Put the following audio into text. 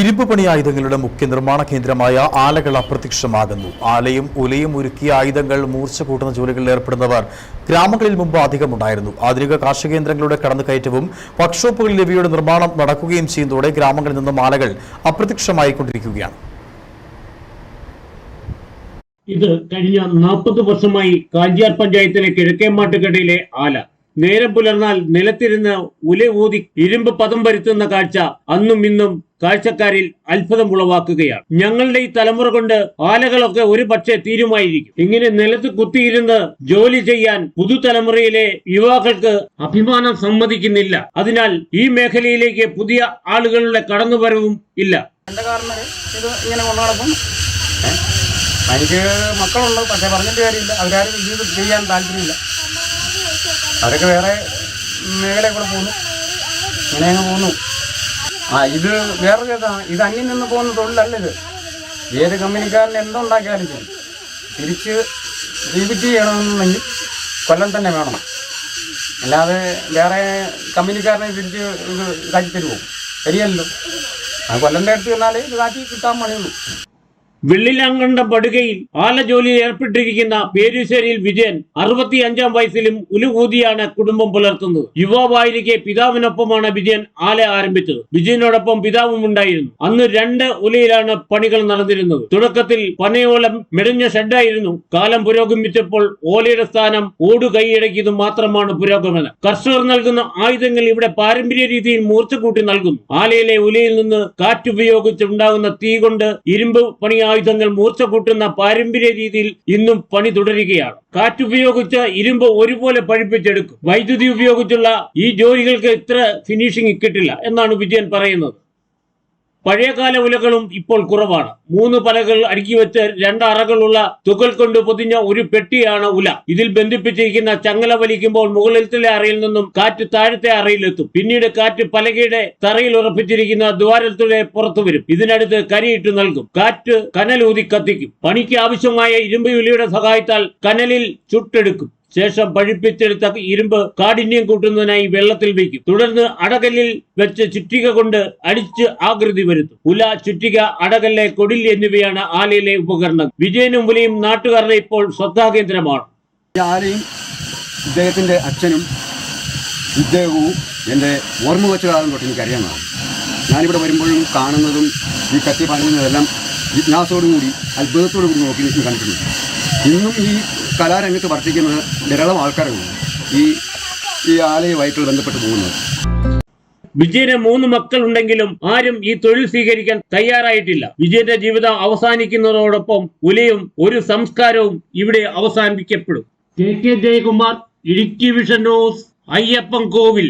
ഇരുമ്പ് പണി ആയുധങ്ങളുടെ മുഖ്യ നിർമ്മാണ കേന്ദ്രമായ ആലകൾ അപ്രത്യക്ഷമാകുന്നു. ആലയും ഉലയും ഒരുക്കിയ ആയുധങ്ങൾ മൂർച്ച കൂട്ടുന്ന ജോലികളിൽ ഏർപ്പെടുന്നവർ ഗ്രാമങ്ങളിൽ മുമ്പ് അധികമുണ്ടായിരുന്നു. ആധുനിക കാർഷിക കേന്ദ്രങ്ങളുടെ കടന്നുകയറ്റവും വർക്ക്ഷോപ്പുകളിൽ ഇവയുടെ നിർമ്മാണം നടക്കുകയും ചെയ്യുന്നതോടെ ഗ്രാമങ്ങളിൽ നിന്നും ആലകൾ അപ്രത്യക്ഷമായിക്കൊണ്ടിരിക്കുകയാണ്. ഇത് കഴിഞ്ഞ നാൽപ്പത് വർഷമായി കാഞ്ചിയാർ പഞ്ചായത്തിലെ കിഴക്കേമാട്ടുകടയിലെ ആല. നേരം പുലർന്നാൽ നിലത്തിരുന്ന് ഉല ഊതി ഇരുമ്പ് പദം വരുത്തുന്ന കാഴ്ച അന്നും ഇന്നും കാഴ്ചക്കാരിൽ അത്ഭുതം ഉളവാക്കുകയാണ്. ഞങ്ങളുടെ ഈ തലമുറ കൊണ്ട് ആലകളൊക്കെ ഒരു പക്ഷേ തീരുമായിരിക്കും. ഇങ്ങനെ നിലത്ത് കുത്തിയിരുന്ന് ജോലി ചെയ്യാൻ പുതുതലമുറയിലെ യുവാക്കൾക്ക് അഭിമാനം സമ്മതിക്കുന്നില്ല. അതിനാൽ ഈ മേഖലയിലേക്ക് പുതിയ ആളുകളുടെ കടന്നുവരവും ഇല്ല. എന്റെ കാരണം? ഇത് ഇങ്ങനെ കൊണ്ടുനടക്കും? എനിക്ക് മക്കളുണ്ട് പക്ഷെ പറഞ്ഞിട്ട് കാര്യമില്ല. അവരാരും ഇത് ചെയ്യാൻ താല്പര്യമില്ല. അവരൊക്കെ വേറെ മേഖലയിൽ കൂടെ പോകുന്നു. ഇങ്ങനെ അങ്ങ് പോകുന്നു. ആ ഇത് വേറൊരു ഇതാണ് ഇത് അന്യം നിന്ന് പോകുന്ന തൊഴിലല്ല ഇത്. ഏത് കമ്പനിക്കാരൻ എന്തുണ്ടാക്കിയാലും ചെയ്യും തിരിച്ച് റീബിറ്റ് ചെയ്യണമെന്നുണ്ടെങ്കിൽ കൊല്ലം തന്നെ വേണം. അല്ലാതെ വേറെ കമ്പനിക്കാരനെ തിരിച്ച് ഇത് കാറ്റി തരുമോ? ശരിയല്ലോ ആ കൊല്ലന്റെ അടുത്ത് ചെന്നാൽ ഇത് കാറ്റി കിട്ടാൻ പണിയുള്ളൂ. വെള്ളിലാങ്കണ്ട പടുകയിൽ ആല ജോലിയിൽ ഏർപ്പെട്ടിരിക്കുന്ന പേരുശ്ശേരിയിൽ വിജയൻ അറുപത്തി അഞ്ചാം വയസ്സിലും ഉലുകൂതിയാണ് കുടുംബം പുലർത്തുന്നത്. യുവാവായിരിക്കെ പിതാവിനൊപ്പമാണ് വിജയൻ ആല ആരംഭിച്ചത്. വിജയനോടൊപ്പം പിതാവും ഉണ്ടായിരുന്നു. അന്ന് രണ്ട് ഉലയിലാണ് പണികൾ നടന്നിരുന്നത്. തുടക്കത്തിൽ പനയോലം മെടഞ്ഞ ഷെഡായിരുന്നു. കാലം പുരോഗമിച്ചപ്പോൾ ഓലയുടെ സ്ഥാനം ഓട് കൈയടക്കിയത് മാത്രമാണ് പുരോഗമനം. കർഷകർ നൽകുന്ന ആയുധങ്ങൾ ഇവിടെ പാരമ്പര്യ രീതിയിൽ മൂർച്ച കൂട്ടി നൽകുന്നു. ആലയിലെ ഉലയിൽ നിന്ന് കാറ്റുപയോഗിച്ചുണ്ടാകുന്ന തീ കൊണ്ട് ഇരുമ്പ് പണി ആയുധങ്ങൾ മൂർച്ച കൂട്ടുന്ന പാരമ്പര്യ രീതിയിൽ ഇന്നും പണി തുടരുകയാണ്. കാറ്റുപയോഗിച്ച് ഇരുമ്പ് ഒരുപോലെ പഴിപ്പിച്ചെടുക്കും. വൈദ്യുതി ഉപയോഗിച്ചുള്ള ഈ ജോലികൾക്ക് ഇത്ര ഫിനിഷിംഗ് കിട്ടില്ല എന്നാണ് വിജയൻ പറയുന്നത്. പഴയകാല ഉലകളും ഇപ്പോൾ കുറവാണ്. മൂന്ന് പലകൾ അടുക്കി വെച്ച് രണ്ട് അറകളുള്ള തുകൽ കൊണ്ട് പൊതിഞ്ഞ ഒരു പെട്ടിയാണ് ഉല. ഇതിൽ ബന്ധിപ്പിച്ചിരിക്കുന്ന ചങ്ങല വലിക്കുമ്പോൾ മുകളിലത്തെ അറയിൽ നിന്നും കാറ്റ് താഴത്തെ അറയിലെത്തും. പിന്നീട് കാറ്റ് പലകയുടെ തറയിൽ ഉറപ്പിച്ചിരിക്കുന്ന ദ്വാരത്തിലൂടെ പുറത്തു വരും. ഇതിനടുത്ത് കരിയിട്ട് നൽകും. കാറ്റ് കനലൂതി കത്തിക്കും. പണിക്ക് ആവശ്യമായ ഇരുമ്പ് ഉലയുടെ സഹായത്താൽ കനലിൽ ചുട്ടെടുക്കും. ശേഷം പഴിപ്പിച്ചെടുത്ത ഇരുമ്പ് കാഠിന്യം കൂട്ടുന്നതിനായി വെള്ളത്തിൽ വയ്ക്കും. തുടർന്ന് അടകല്ലിൽ വെച്ച് ചുറ്റിക കൊണ്ട് അടിച്ച് ആകൃതി വരുത്തും. ഉല ചുറ്റിക അടകല്ല് കൊടിൽ എന്നിവയാണ് ആലയിലെ ഉപകരണം വിജയനും ഉലയും നാട്ടുകാരുടെ ഇപ്പോൾ ശ്രദ്ധാകേന്ദ്രമാണ്. കേന്ദ്രമാണ് ആലയും ഇദ്ദേഹത്തിന്റെ അച്ഛനും ഇദ്ദേഹവും എന്റെ ഓർമ്മ വെച്ച കാലം തൊട്ട് എനിക്കറിയാമെന്നാണ് ഞാനിവിടെ വരുമ്പോഴും കാണുന്നതും ഈ കത്തി പണിയുന്നതെല്ലാം ജിജ്ഞാസോടുകൂടി അത്ഭുതത്തോടു കൂടി നോക്കി എനിക്ക് കണ്ടിട്ടുണ്ട്. ഇന്നും ഈ കലാരംഗത്ത് വർദ്ധിക്കുന്നത് ധാരാളം ആൾക്കാരുണ്ട്. ഈ ഈ ആലയുമായിട്ട് ബന്ധപ്പെട്ട് പോകുന്നത്. വിജയന് മൂന്ന് മക്കൾ ഉണ്ടെങ്കിലും ആരും ഈ തൊഴിൽ സ്വീകരിക്കാൻ തയ്യാറായിട്ടില്ല. വിജയന്റെ ജീവിതം അവസാനിക്കുന്നതോടൊപ്പം ഉലയും ഒരു സംസ്കാരവും ഇവിടെ അവസാനിപ്പിക്കപ്പെടും. K K Jayakumar Idukki vision news Ayyappan Kovil.